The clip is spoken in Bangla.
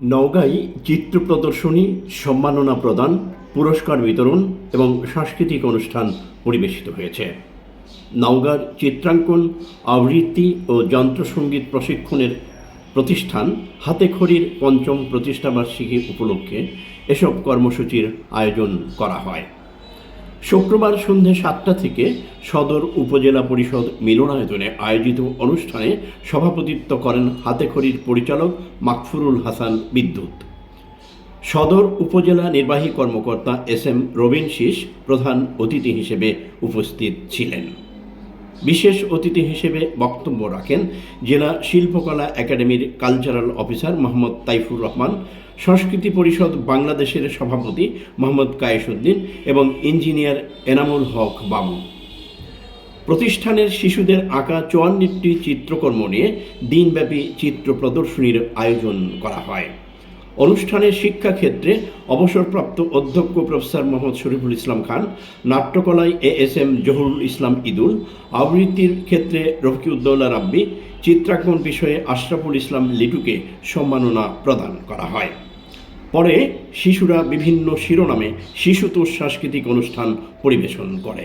নওগাঁয় চিত্র প্রদর্শনী, সম্মাননা প্রদান, পুরস্কার বিতরণ এবং সাংস্কৃতিক অনুষ্ঠান পরিবেশিত হয়েছে। নওগাঁর চিত্রাঙ্কন, আবৃত্তি ও যন্ত্রসঙ্গীত প্রশিক্ষণের প্রতিষ্ঠান হাতেখড়ির পঞ্চম প্রতিষ্ঠাবার্ষিকী উপলক্ষে এসব কর্মসূচির আয়োজন করা হয়। শুক্রবার সন্ধ্যে সাতটা থেকে সদর উপজেলা পরিষদ মিলনায়তনে আয়োজিত অনুষ্ঠানে সভাপতিত্ব করেন হাতেখড়ির পরিচালক মাকফুরুল হাসান বিদ্যুৎ। সদর উপজেলা নির্বাহী কর্মকর্তা এস এম রবীন শীষ প্রধান অতিথি হিসেবে উপস্থিত ছিলেন। বিশেষ অতিথি হিসেবে বক্তব্য রাখেন জেলা শিল্পকলা একাডেমির কালচারাল অফিসার মোহাম্মদ তাইফুর রহমান, সংস্কৃতি পরিষদ বাংলাদেশের সভাপতি মোহাম্মদ কায়েসুদ্দিন এবং ইঞ্জিনিয়ার এনামুল হক বাবু। প্রতিষ্ঠানের শিশুদের আঁকা চুয়ান্নটি চিত্রকর্ম নিয়ে দিনব্যাপী চিত্র প্রদর্শনীর আয়োজন করা হয়। অনুষ্ঠানের শিক্ষাক্ষেত্রে অবসরপ্রাপ্ত অধ্যক্ষ professor Mohammad Shariful Islam Khan, নাট্যকলায় A S M Zahurul Islam Idul, আবৃত্তির ক্ষেত্রে রফিউদ্দৌলা রাব্বি, চিত্রাঙ্কন বিষয়ে আশরাফুল ইসলাম লিটুকে সম্মাননা প্রদান করা হয়। পরে শিশুরা বিভিন্ন শিরোনামে শিশুতোষ সাংস্কৃতিক অনুষ্ঠান পরিবেশন করে।